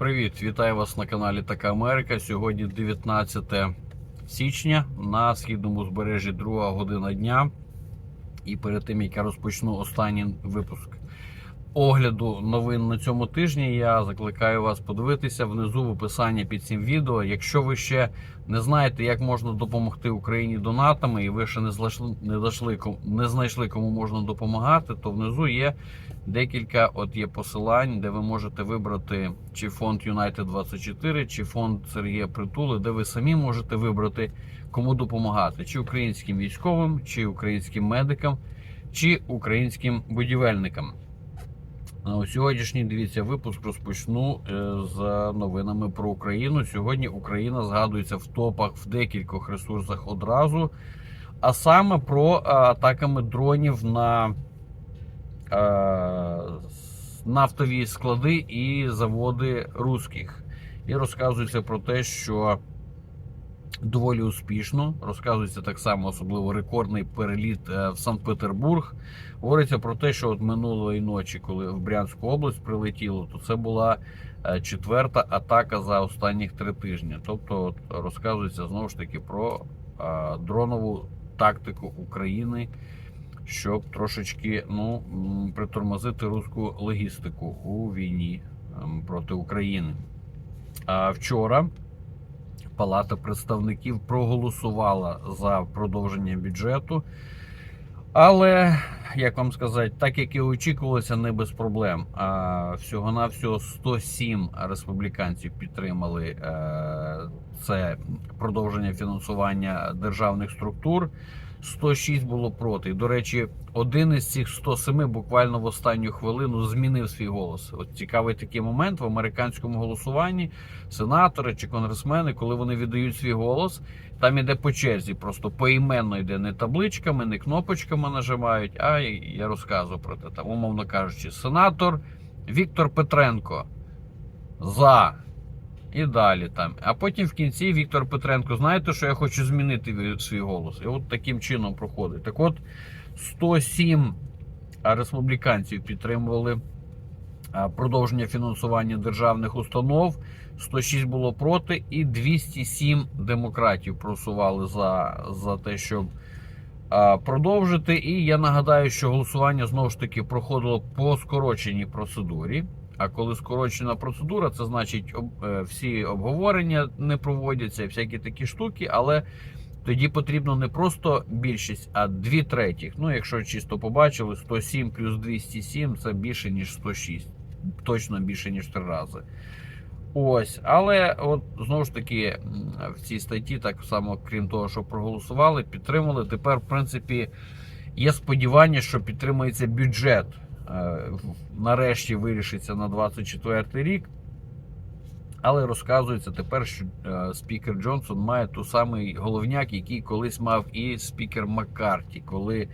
Привіт, вітаю вас на каналі Така Америка. Сьогодні 19 січня на східному збережжі друга година дня. І перед тим як я розпочну останній випуск огляду новин на цьому тижні, я закликаю вас подивитися внизу в описанні під цим відео. Якщо ви ще не знаєте, як можна допомогти Україні донатами, і ви ще не знайшли, не знайшли, не знайшли кому можна допомагати, то внизу є декілька от є посилань, де ви можете вибрати чи фонд United 24, чи фонд Сергія Притули, де ви самі можете вибрати, кому допомагати: чи українським військовим, чи українським медикам, чи українським будівельникам. У сьогоднішній дивіться випуск розпочну е, з новинами про Україну. Сьогодні Україна згадується в топах в декількох ресурсах одразу, а саме про е, атаками дронів на е, нафтові склади і заводи руських. І розказується про те, що доволі успішно. Розказується так само, особливо рекордний переліт е, в Санкт-Петербург. Говориться про те, що от минулої ночі, коли в Брянську область прилетіло, то це була е, четверта атака за останніх три тижні. Тобто, от, розказується знову ж таки про е, дронову тактику України щоб трошечки ну, притормозити руську логістику у війні ем, проти України. А вчора Палата представників проголосувала за продовження бюджету. Але, як вам сказати, так як і очікувалося, не без проблем. А всього-навсього 107 республіканців підтримали е, це продовження фінансування державних структур. 106 було проти. До речі, один із цих 107 буквально в останню хвилину змінив свій голос. От цікавий такий момент в американському голосуванні. Сенатори чи конгресмени, коли вони віддають свій голос, там іде по черзі, просто поіменно йде не табличками, не кнопочками нажимають. А я розказую про це. Там, умовно кажучи, сенатор Віктор Петренко за. І далі там. А потім в кінці Віктор Петренко, знаєте, що я хочу змінити свій голос. І от таким чином проходить. Так от 107 республіканців підтримували продовження фінансування державних установ. 106 було проти, і 207 демократів просували за, за те, щоб продовжити. І я нагадаю, що голосування знову ж таки проходило по скороченій процедурі. А коли скорочена процедура, це значить е, всі обговорення не проводяться, всякі такі штуки, але тоді потрібно не просто більшість, а дві третіх. Ну, якщо чисто побачили, 107 плюс 207 це більше, ніж 106. Точно більше, ніж три рази. Ось, але от знову ж таки в цій статті, так само, крім того, що проголосували, підтримали. Тепер, в принципі, є сподівання, що підтримується бюджет. Е, Нарешті вирішиться на 24 рік. Але розказується тепер, що е, спікер Джонсон має ту самий головняк, який колись мав і спікер Маккарті, коли е,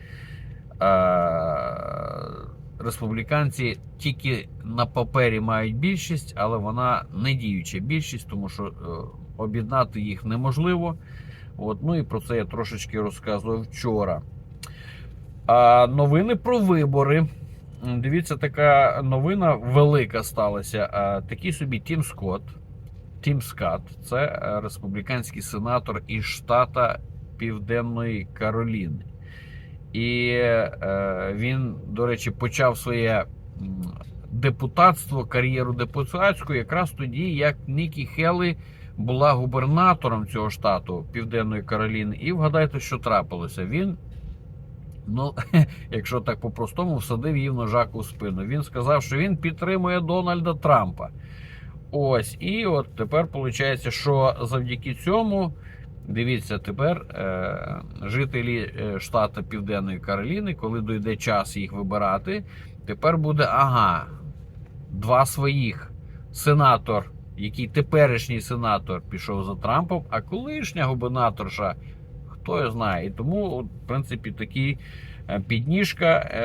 республіканці тільки на папері мають більшість, але вона не діюча більшість, тому що об'єднати їх неможливо. От, ну і про це я трошечки розказував вчора. А новини про вибори. Дивіться, така новина велика сталася. Такий собі Тім Скотт. Тім Скотт, це е, республіканський сенатор із штата Південної Кароліни. І е, він, до речі, почав своє депутатство, кар'єру депутатську якраз тоді, як Нікі Хеллі була губернатором цього штату Південної Кароліни. І вгадайте, що трапилося. Він Ну, якщо так по-простому, всадив її в ножаку в спину. Він сказав, що він підтримує Дональда Трампа. Ось, і от тепер виходить, що завдяки цьому, дивіться, тепер е, жителі е, штату Південної Кароліни, коли дойде час їх вибирати, тепер буде ага, два своїх. Сенатор, який теперішній сенатор пішов за Трампом, а колишня губернаторша хто його знає. І тому, в принципі, такий е, підніжка е,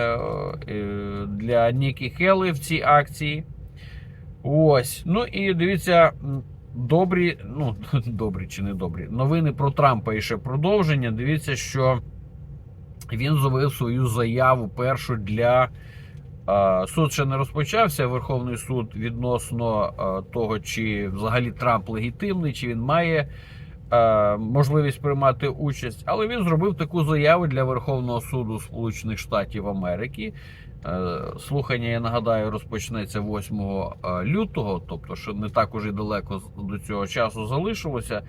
е, для Нікі Хелли в цій акції. Ось. Ну і дивіться, добрі, ну, добрі чи не добрі. Новини про Трампа і ще продовження. Дивіться, що він зробив свою заяву першу для суд ще не розпочався. Верховний суд відносно того, чи взагалі Трамп легітимний, чи він має можливість приймати участь. Але він зробив таку заяву для Верховного суду Сполучених Штатів Америки. Е, Слухання, я нагадаю, розпочнеться 8 лютого, тобто, що не так уже далеко до цього часу залишилося.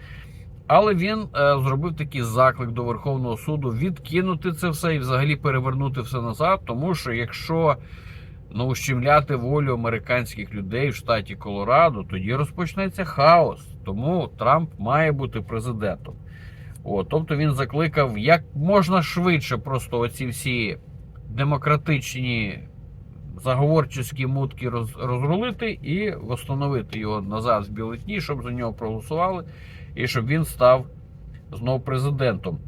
Але він е, зробив такий заклик до Верховного суду відкинути це все і взагалі перевернути все назад. Тому що якщо ну, ущемляти волю американських людей в штаті Колорадо, тоді розпочнеться хаос. Тому Трамп має бути президентом. От, тобто він закликав як можна швидше просто оці всі демократичні заговорчі мутки роз, розрулити і встановити його назад в бюлетні, щоб за нього проголосували, і щоб він став знов президентом.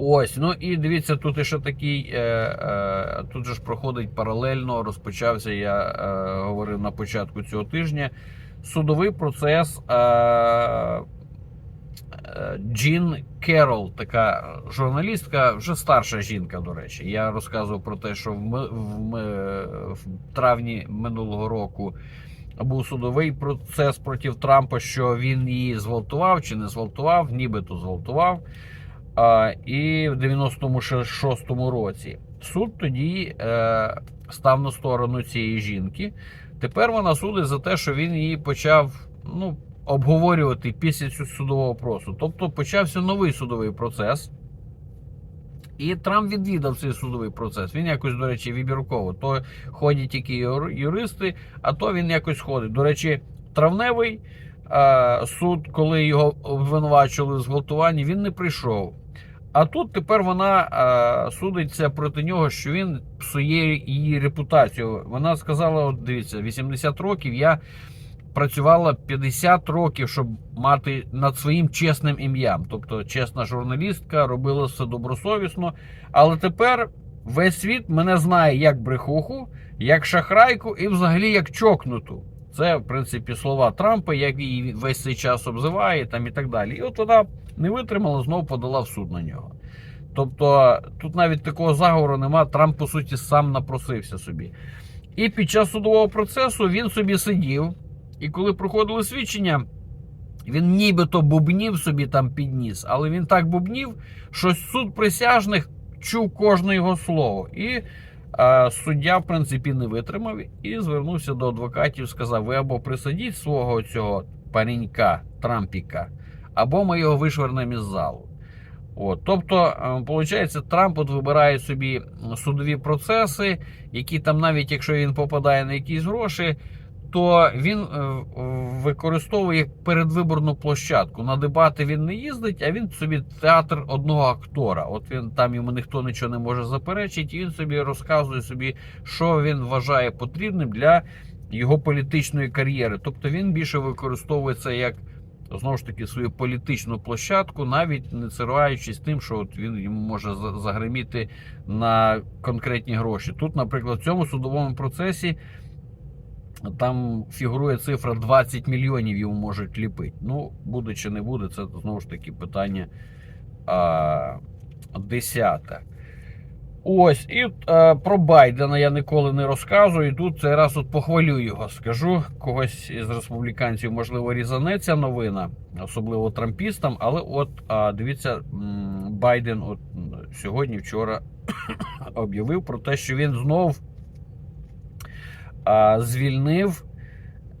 Ось, ну і дивіться, тут ще такий. Е, е, тут же ж проходить паралельно, розпочався, я е, говорив на початку цього тижня. Судовий процес е, е, Джін Керол, така журналістка, вже старша жінка, до речі. Я розказував про те, що в, в, в травні минулого року був судовий процес проти Трампа, що він її зґвалтував чи не зґвалтував, нібито зґвалтував. І в 96-му році суд тоді е, став на сторону цієї жінки. Тепер вона судить за те, що він її почав ну, обговорювати після цього судового просу. Тобто почався новий судовий процес. І Трамп відвідав цей судовий процес. Він якось, до речі, вибірково. То ходять тільки юристи, а то він якось ходить. До речі, травневий суд, коли його обвинувачували в зґвалтуванні, він не прийшов. А тут тепер вона е, судиться проти нього, що він псує її репутацію. Вона сказала: от дивіться, 80 років я працювала 50 років, щоб мати над своїм чесним ім'ям. Тобто, чесна журналістка, робила все добросовісно. Але тепер весь світ мене знає як брехуху, як шахрайку і взагалі як чокнуту. Це, в принципі, слова Трампа, як її весь цей час обзиває там і так далі. І от вона не витримала, знову подала в суд на нього. Тобто тут навіть такого заговору нема. Трамп, по суті, сам напросився собі. І під час судового процесу він собі сидів. І коли проходили свідчення, він нібито бубнів собі там підніс, але він так бубнів, що суд присяжних чув кожне його слово. І суддя, в принципі, не витримав і звернувся до адвокатів, сказав: ви або присадіть свого цього паренька Трампіка, або ми його вишвернемо із залу. От, тобто, виходить, Трамп от вибирає собі судові процеси, які там, навіть якщо він попадає на якісь гроші, то він е, використовує передвиборну площадку. На дебати він не їздить, а він собі театр одного актора. От він там йому ніхто нічого не може заперечити, і він собі розказує собі, що він вважає потрібним для його політичної кар'єри. Тобто він більше використовує це як знову ж таки свою політичну площадку, навіть не цираючись тим, що от він йому може за- загриміти на конкретні гроші. Тут, наприклад, в цьому судовому процесі. Там фігурує цифра 20 мільйонів йому можуть ліпити. Ну, буде чи не буде, це знову ж таки питання а, десяте. Ось, і е, про Байдена я ніколи не розказую. І тут цей раз от похвалю його. Скажу когось із республіканців, можливо, різанеться новина, особливо трампістам. Але от а, дивіться, Байден от сьогодні, вчора об'явив про те, що він знов а, звільнив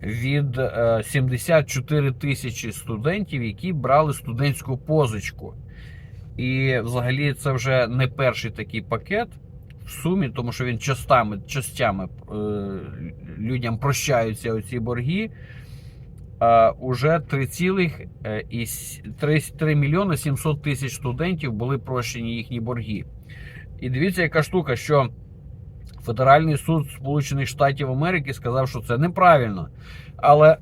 від е, 74 тисячі студентів, які брали студентську позичку. І взагалі це вже не перший такий пакет в сумі, тому що він частами, частями е, людям прощаються оці борги. Е, уже 3,3 мільйони 700 тисяч студентів були прощені їхні борги. І дивіться, яка штука, що Федеральний суд Сполучених Штатів Америки сказав, що це неправильно. Але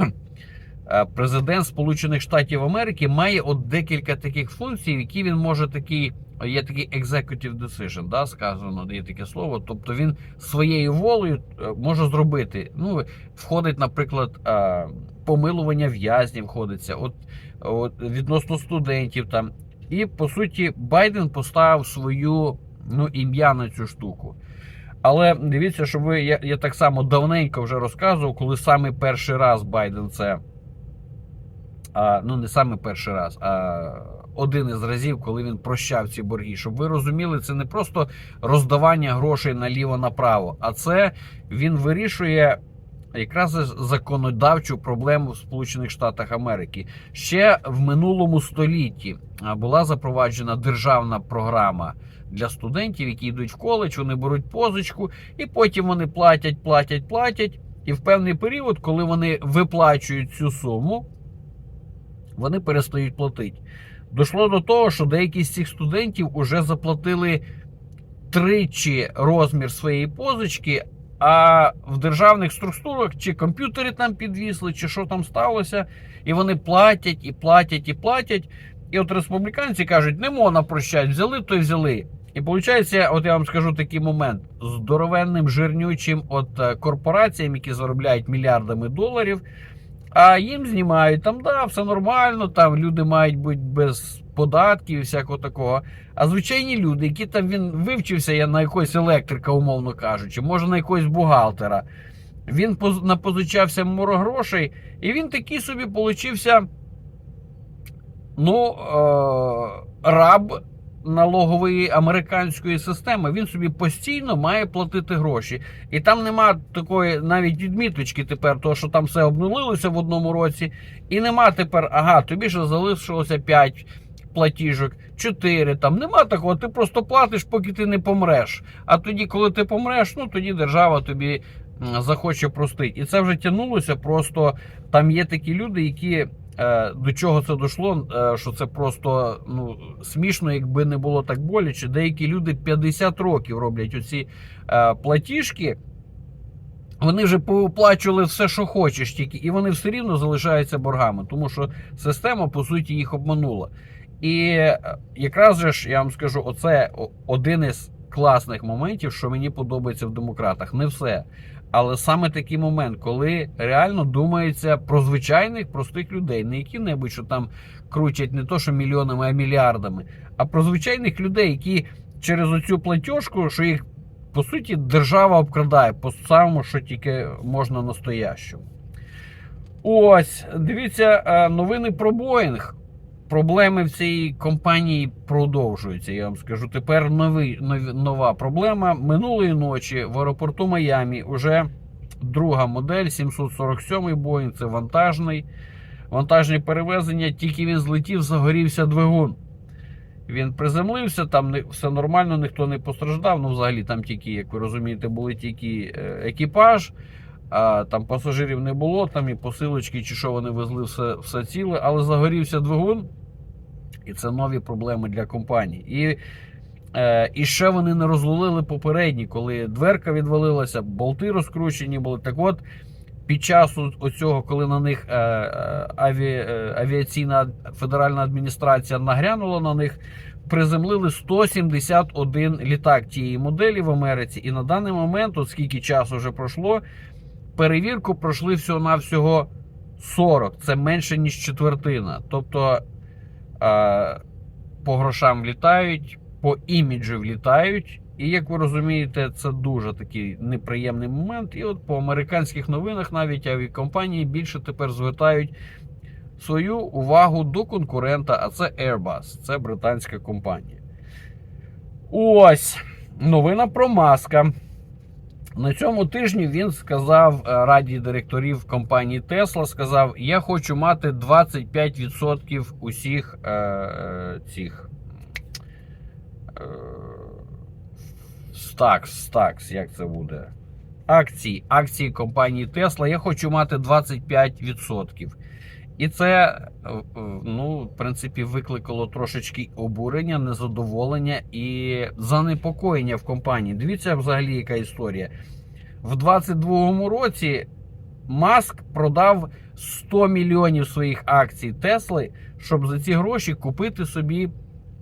президент Сполучених Штатів Америки має от декілька таких функцій, які він може такий. Є такий executive decision, да, сказано, є таке слово. Тобто він своєю волею е, може зробити. Ну, входить, наприклад, е, помилування в'язнів, входиться, от, от відносно студентів там. І по суті, Байден поставив свою ну, ім'я на цю штуку. Але дивіться, що ви я, я так само давненько вже розказував, коли саме перший раз Байден це. А, ну, не саме перший раз, а один із разів, коли він прощав ці борги. Щоб ви розуміли, це не просто роздавання грошей наліво-направо, а це він вирішує якраз законодавчу проблему в Сполучених Штатах Америки. Ще в минулому столітті була запроваджена державна програма для студентів, які йдуть в коледж, вони беруть позичку, і потім вони платять, платять, платять. І в певний період, коли вони виплачують цю суму, вони перестають платити. Дошло до того, що деякі з цих студентів вже заплатили тричі розмір своєї позички, а в державних структурах чи комп'ютери там підвісли, чи що там сталося, і вони платять, і платять, і платять. І от республіканці кажуть, не можна прощати, взяли, то й взяли. І виходить, от я вам скажу такий момент: здоровенним жирнючим от е, корпораціям, які заробляють мільярдами доларів, а їм знімають там, да, все нормально, там люди мають бути без податків і всякого такого. А звичайні люди, які там він вивчився я на якогось електрика, умовно кажучи, може на якогось бухгалтера. Він поз- напозичався моро грошей, і він такий собі получився, ну, е- раб налогової американської системи. Він собі постійно має платити гроші. І там нема такої навіть відміточки тепер, того, що там все обнулилося в одному році. І нема тепер, ага, тобі ще залишилося 5 платіжок, 4 там. Нема такого, ти просто платиш, поки ти не помреш. А тоді, коли ти помреш, ну тоді держава тобі захоче простити. І це вже тягнулося. Просто там є такі люди, які. Е, До чого це дійшло, е, що це просто ну смішно, якби не було так боляче. Деякі люди 50 років роблять оці е, платіжки. Вони вже поплачували все, що хочеш, тільки і вони все рівно залишаються боргами, тому що система по суті їх обманула. І якраз же ж я вам скажу, оце один із класних моментів, що мені подобається в демократах. Не все. Але саме такий момент, коли реально думається про звичайних простих людей, не які-небудь, що там крутять не то, що мільйонами, а мільярдами, а про звичайних людей, які через оцю платіжку, що їх по суті держава обкрадає по самому, що тільки можна настоящому. Ось, дивіться, е, новини про Боїнг. Проблеми в цій компанії продовжуються. Я вам скажу. Тепер новий, нові- нова проблема. Минулої ночі в аеропорту Майамі вже друга модель 747 Боїнг. Це вантажний. Вантажні перевезення. Тільки він злетів, загорівся двигун. Він приземлився, там все нормально, ніхто не постраждав. Ну, взагалі, там тільки, як ви розумієте, були тільки е, екіпаж, а там пасажирів не було, там і посилочки, чи що вони везли, все, все ціле, але загорівся двигун, і це нові проблеми для компанії. І, е, і ще вони не розлулили попередні, коли дверка відвалилася, болти розкручені були. Так от, під час оцього, коли на них е, е, аві, е, авіаційна федеральна адміністрація нагрянула на них, приземлили 171 літак тієї моделі в Америці. І на даний момент, от скільки часу вже пройшло, перевірку пройшли всього-навсього 40. Це менше, ніж четвертина. Тобто е, по грошам влітають, по іміджу влітають. І як ви розумієте, це дуже такий неприємний момент. І от по американських новинах навіть авіакомпанії більше тепер звертають свою увагу до конкурента, а це Airbus, це британська компанія. Ось новина про маска. На цьому тижні він сказав е, раді директорів компанії Tesla, сказав: Я хочу мати 25% усіх е, е, цих е, стакс, стакс, як це буде? Акції, акції компанії Tesla. Я хочу мати 25%. І це, е, е, ну, в принципі, викликало трошечки обурення, незадоволення і занепокоєння в компанії. Дивіться, взагалі, яка історія. В 22-му році Маск продав 100 мільйонів своїх акцій Тесли, щоб за ці гроші купити собі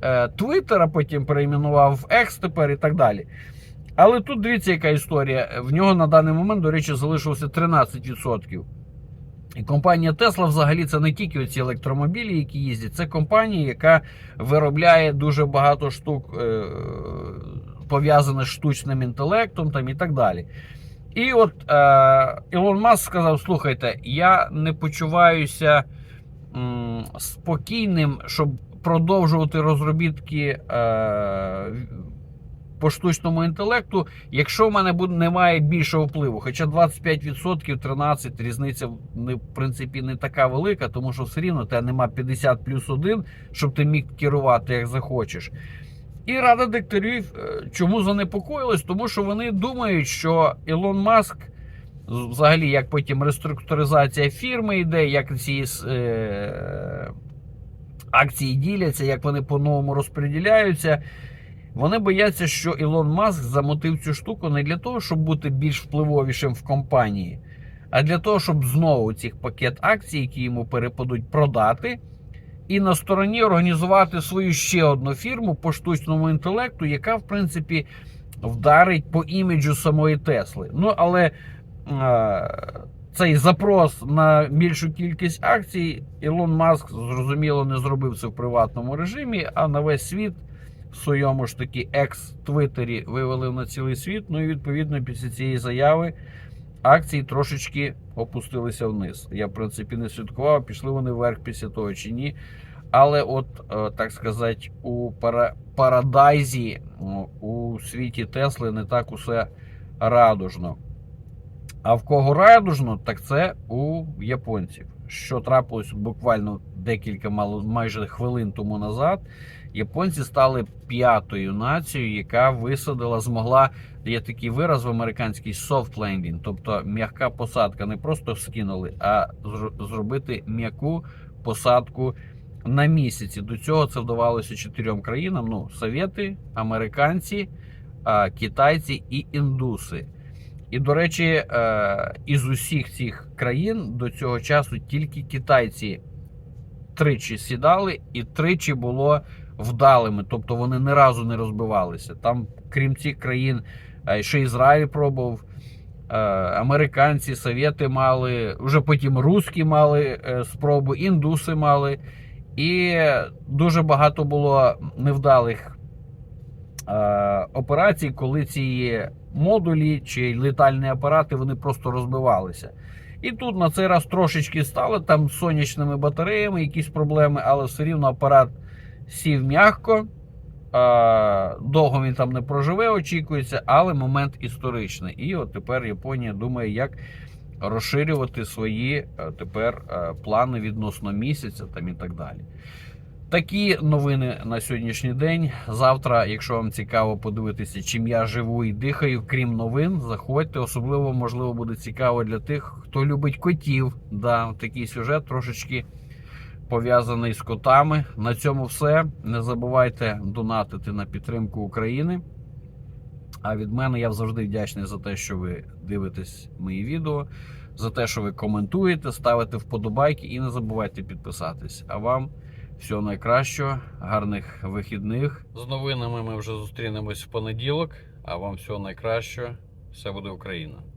е, а потім перейменував в X тепер і так далі. Але тут дивіться, яка історія. В нього на даний момент, до речі, залишилося 13%. І компанія Tesla взагалі це не тільки оці електромобілі, які їздять, це компанія, яка виробляє дуже багато штук е, пов'язане з штучним інтелектом там, і так далі. І от е, Ілон Маск сказав: слухайте, я не почуваюся м, спокійним, щоб продовжувати розробітки е, по штучному інтелекту, якщо в мене буде, немає більшого впливу. Хоча 25%, 13% різниця в принципі не така велика, тому що все рівно тебе нема 50 плюс 1, щоб ти міг керувати як захочеш. І рада дикторів е, чому занепокоїлась? Тому що вони думають, що Ілон Маск, взагалі, як потім реструктуризація фірми йде, як ці е, акції діляться, як вони по-новому розподіляються. Вони бояться, що Ілон Маск замотив цю штуку не для того, щоб бути більш впливовішим в компанії, а для того, щоб знову цих пакет акцій, які йому перепадуть, продати, і на стороні організувати свою ще одну фірму по штучному інтелекту, яка, в принципі, вдарить по іміджу самої Тесли. Ну, але е, цей запрос на більшу кількість акцій Ілон Маск зрозуміло не зробив це в приватному режимі, а на весь світ своєму ж таки екс-твіттері вивели на цілий світ. Ну і відповідно після цієї заяви акції трошечки опустилися вниз. Я, в принципі, не слідкував, пішли вони вверх після того чи ні. Але, от, е, так сказати, у пара- парадайзі, ну, у світі Тесли не так усе радужно. А в кого радужно, так це у японців. Що трапилось буквально декілька майже хвилин тому назад. Японці стали п'ятою нацією, яка висадила, змогла. Є такий вираз в американській soft landing, тобто м'яка посадка. Не просто скинули, а зробити м'яку посадку на місяці. До цього це вдавалося чотирьом країнам: ну, Совєти, американці, китайці і індуси. І, до речі, е, із усіх цих країн до цього часу тільки китайці тричі сідали, і тричі було вдалими. Тобто вони ні разу не розбивалися. Там, крім цих країн, е, ще Ізраїль пробував. е, Американці, совєти мали, вже потім русські мали е, спробу, індуси мали. І дуже багато було невдалих операцій, коли ці модулі чи літальні апарати вони просто розбивалися. І тут на цей раз трошечки стало там сонячними батареями, якісь проблеми, але все рівно апарат сів м'яко. Довго він там не проживе, очікується, але момент історичний. І от тепер Японія думає, як розширювати свої е, тепер е, плани відносно місяця там і так далі. Такі новини на сьогоднішній день. Завтра, якщо вам цікаво подивитися, чим я живу і дихаю, крім новин, заходьте. Особливо, можливо, буде цікаво для тих, хто любить котів. Да, такий сюжет трошечки пов'язаний з котами. На цьому все. Не забувайте донатити на підтримку України. А від мене я завжди вдячний за те, що ви дивитесь мої відео, за те, що ви коментуєте, ставите вподобайки і не забувайте підписатись. А вам всього найкращого, гарних вихідних. З новинами ми вже зустрінемось в понеділок. А вам всього найкращого. Все буде Україна!